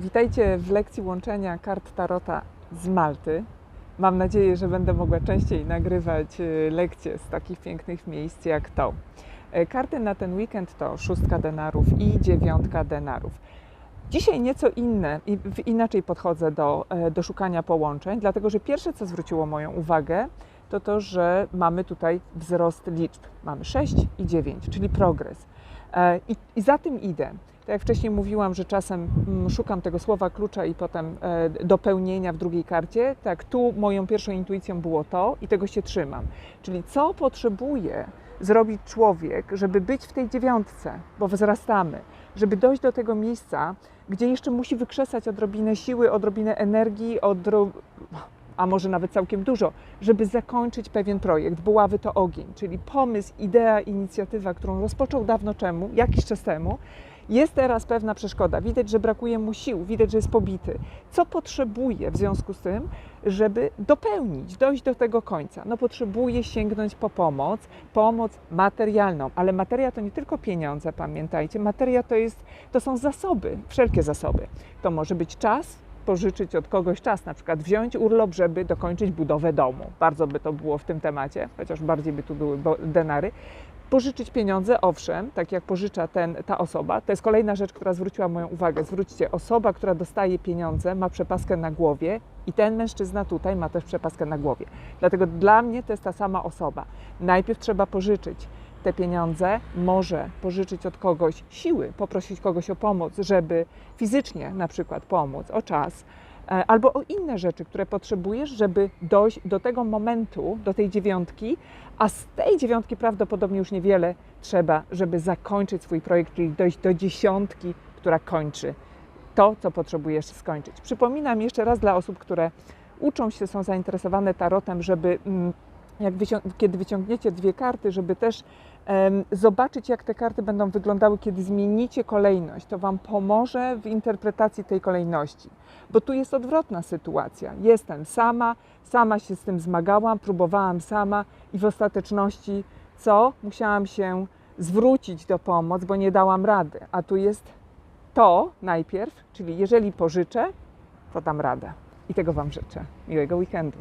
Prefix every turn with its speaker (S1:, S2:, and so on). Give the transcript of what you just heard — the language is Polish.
S1: Witajcie w lekcji łączenia kart Tarota z Malty. Mam nadzieję, że będę mogła częściej nagrywać e, lekcje z takich pięknych miejsc jak to. E, Karty na ten weekend to szóstka denarów i dziewiątka denarów. Dzisiaj nieco inne, i- inaczej podchodzę do, e, do szukania połączeń, dlatego że pierwsze, co zwróciło moją uwagę, to to, że mamy tutaj wzrost liczb. Mamy 6 i 9, czyli progres. E, I, I za tym idę. Tak jak wcześniej mówiłam, że czasem mm, szukam tego słowa klucza i potem e, dopełnienia w drugiej karcie, tak tu moją pierwszą intuicją było to i tego się trzymam. Czyli co potrzebuje zrobić człowiek, żeby być w tej dziewiątce, bo wzrastamy, żeby dojść do tego miejsca, gdzie jeszcze musi wykrzesać odrobinę siły, odrobinę energii, odro... a może nawet całkiem dużo, żeby zakończyć pewien projekt. Buławy to ogień, czyli pomysł, idea, inicjatywa, którą rozpoczął dawno czemu, jakiś czas temu, jest teraz pewna przeszkoda. Widać, że brakuje mu sił, widać, że jest pobity. Co potrzebuje w związku z tym, żeby dopełnić, dojść do tego końca? No potrzebuje sięgnąć po pomoc, pomoc materialną, ale materia to nie tylko pieniądze, pamiętajcie. Materia to, jest, to są zasoby, wszelkie zasoby. To może być czas, pożyczyć od kogoś czas, na przykład wziąć urlop, żeby dokończyć budowę domu. Bardzo by to było w tym temacie, chociaż bardziej by tu były denary. Pożyczyć pieniądze, owszem, tak jak pożycza ten, ta osoba. To jest kolejna rzecz, która zwróciła moją uwagę. Zwróćcie, osoba, która dostaje pieniądze, ma przepaskę na głowie i ten mężczyzna tutaj ma też przepaskę na głowie. Dlatego dla mnie to jest ta sama osoba. Najpierw trzeba pożyczyć te pieniądze, może pożyczyć od kogoś siły, poprosić kogoś o pomoc, żeby fizycznie na przykład pomóc, o czas, albo o inne rzeczy, które potrzebujesz, żeby dojść do tego momentu, do tej dziewiątki, a z tej dziewiątki prawdopodobnie już niewiele trzeba, żeby zakończyć swój projekt, czyli dojść do dziesiątki, która kończy to, co potrzebujesz skończyć. Przypominam jeszcze raz dla osób, które uczą się, są zainteresowane tarotem, żeby mm, wycią- kiedy wyciągniecie dwie karty, żeby też em, zobaczyć, jak te karty będą wyglądały, kiedy zmienicie kolejność. To Wam pomoże w interpretacji tej kolejności, bo tu jest odwrotna sytuacja. Jestem sama, sama się z tym zmagałam, próbowałam sama i w ostateczności co? Musiałam się zwrócić do pomocy, bo nie dałam rady. A tu jest to najpierw, czyli jeżeli pożyczę, to dam radę. I tego Wam życzę. Miłego weekendu.